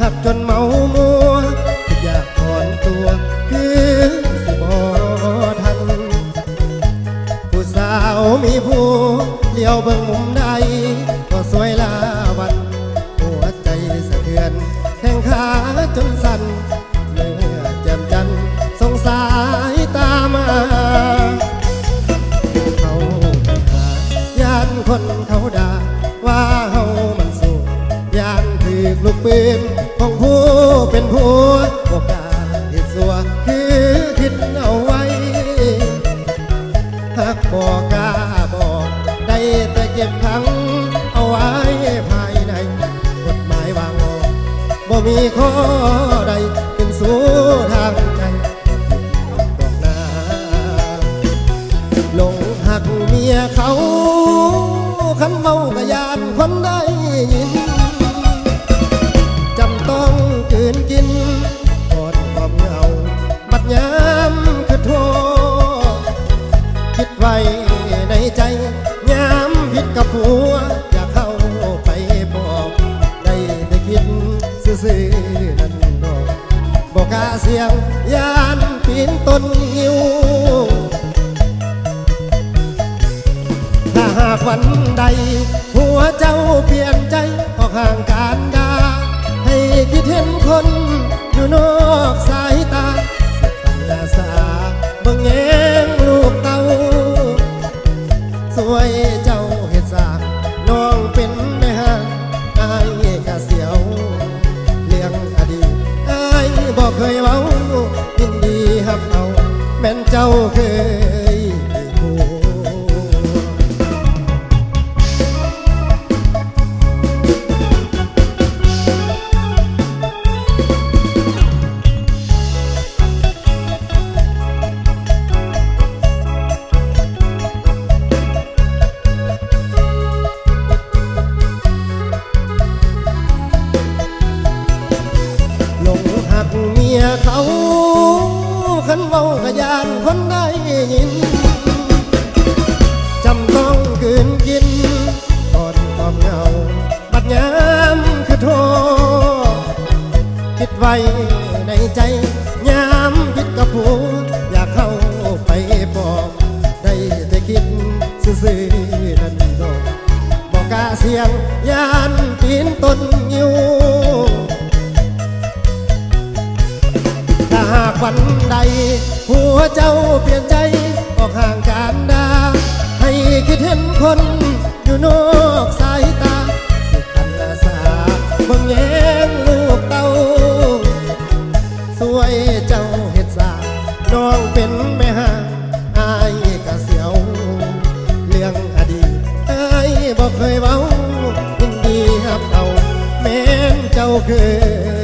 หักจนเมามัวอยากถอนตัวคือสิบอทัน ผู้สาวมีผู้เลี้ยวเบิ่งมุมใดก็สวยลาวัน หัวใจสะเทือนแข้งขาจนสั่น ปืนของผู้เป็นผัวบอกกล้าเหตุสัวคือคิดเอาไว้หากบอกกล้าบอกได้แต่เก็บขังเอาไว้ภายในกฎหมายวางออกบ่มีข้อใดเป็นสู้ทางใจบอกนาลงหักเมียเขาขันเมากะย เสียงยานปีนต้นงิ้วถ้าหากวันใด หัวเจ้าเปลี่ยนใจออกห่างการดา ให้คิดเห็นคนอยู่นอกสายตาสักนาสาเบิ่งแงงลูกเตาสวยเจ้าเฮ็ดสาน้องเป็น เคยเว้ายินดีหับเอาแม่นเจ้าเคย นเมากะยานคนได้ยินจำต้องกืนกินก่อนความเหงา บัดยามคือโทษคิดไว้ในใจยามคิดกับผู้อยากเข้าไปบอกได้แต่คิดซื่อๆนั่นดอกบอกกาเสียงยานปีนต้นงิ้วากวันใด หัวเจ้าเปลี่ยนใจออกห่างการดา ให้คิดเห็นคนอยู่นอกสายตาสุขันอาสาบิ่งแยงลูกเต้า สวยเจ้าเฮ็ดสาน้องเป็นแม่ห้างอายกะเสียว เรื่องอดีตอายบอกเคยเว้ายินดีฮับเอาแม้นเจ้าเคย